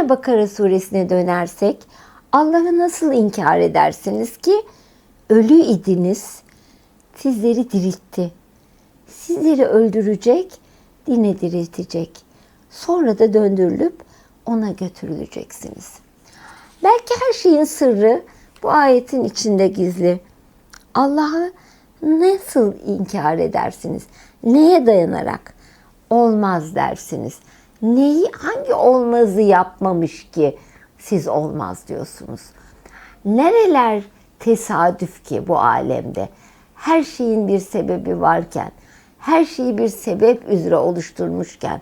Yine Bakara suresine dönersek Allah'ı nasıl inkar edersiniz ki ölü idiniz sizleri diriltti. Sizleri öldürecek, dine diriltecek. Sonra da döndürülüp ona götürüleceksiniz. Belki her şeyin sırrı bu ayetin içinde gizli. Allah'ı nasıl inkar edersiniz? Neye dayanarak? Olmaz dersiniz. Neyi, hangi olmazı yapmamış ki siz olmaz diyorsunuz? Nereler tesadüf ki bu alemde? Her şeyin bir sebebi varken, her şeyi bir sebep üzere oluşturmuşken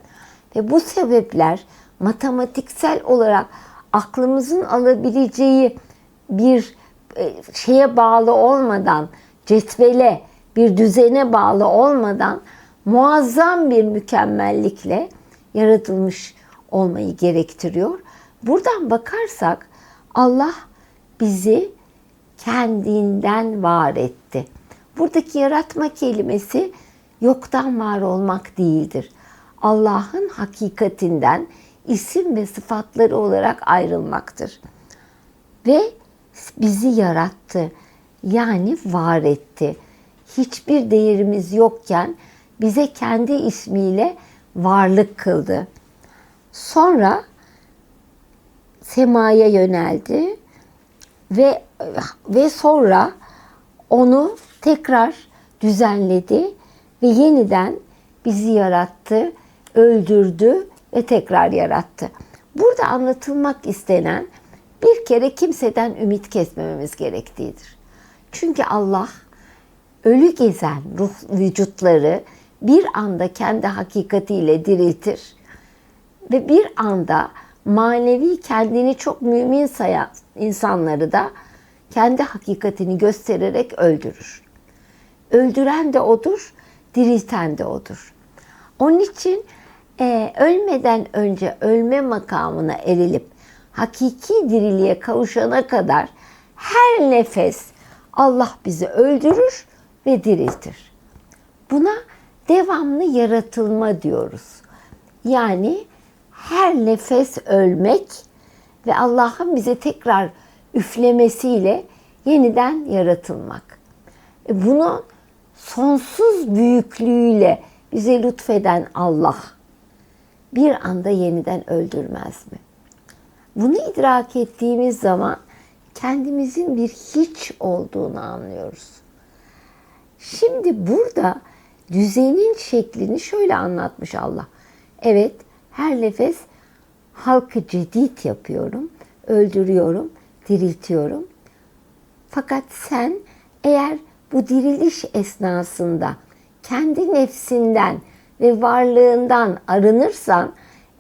ve bu sebepler matematiksel olarak aklımızın alabileceği bir e, şeye bağlı olmadan, cetvele, bir düzene bağlı olmadan muazzam bir mükemmellikle yaratılmış olmayı gerektiriyor. Buradan bakarsak Allah bizi kendinden var etti. Buradaki yaratma kelimesi yoktan var olmak değildir. Allah'ın hakikatinden isim ve sıfatları olarak ayrılmaktır. Ve bizi yarattı. Yani var etti. Hiçbir değerimiz yokken bize kendi ismiyle varlık kıldı. Sonra semaya yöneldi ve ve sonra onu tekrar düzenledi ve yeniden bizi yarattı, öldürdü ve tekrar yarattı. Burada anlatılmak istenen bir kere kimseden ümit kesmememiz gerektiğidir. Çünkü Allah ölü gezen ruh vücutları bir anda kendi hakikatiyle diriltir ve bir anda manevi kendini çok mümin sayan insanları da kendi hakikatini göstererek öldürür. Öldüren de odur, dirilten de odur. Onun için e, ölmeden önce ölme makamına erilip hakiki diriliğe kavuşana kadar her nefes Allah bizi öldürür ve diriltir. Buna devamlı yaratılma diyoruz. Yani her nefes ölmek ve Allah'ın bize tekrar üflemesiyle yeniden yaratılmak. E, Bunu sonsuz büyüklüğüyle bize lütfeden Allah bir anda yeniden öldürmez mi? Bunu idrak ettiğimiz zaman kendimizin bir hiç olduğunu anlıyoruz. Şimdi burada düzenin şeklini şöyle anlatmış Allah. Evet, her nefes halkı cedid yapıyorum, öldürüyorum, diriltiyorum. Fakat sen eğer bu diriliş esnasında kendi nefsinden ve varlığından arınırsan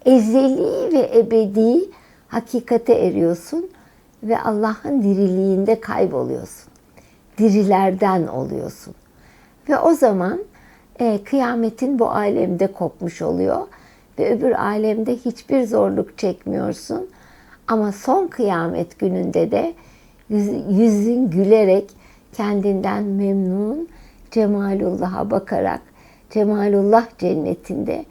ezeli ve ebedi hakikate eriyorsun ve Allah'ın diriliğinde kayboluyorsun. Dirilerden oluyorsun. Ve o zaman e, kıyametin bu alemde kopmuş oluyor ve öbür alemde hiçbir zorluk çekmiyorsun. Ama son kıyamet gününde de yüz- yüzün gülerek kendinden memnun Cemalullah'a bakarak Cemalullah cennetinde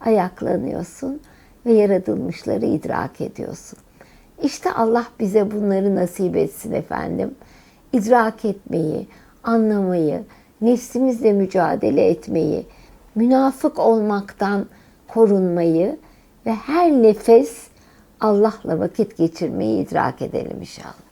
ayaklanıyorsun ve yaratılmışları idrak ediyorsun. İşte Allah bize bunları nasip etsin efendim. İdrak etmeyi, anlamayı, nefsimizle mücadele etmeyi, münafık olmaktan korunmayı ve her nefes Allah'la vakit geçirmeyi idrak edelim inşallah.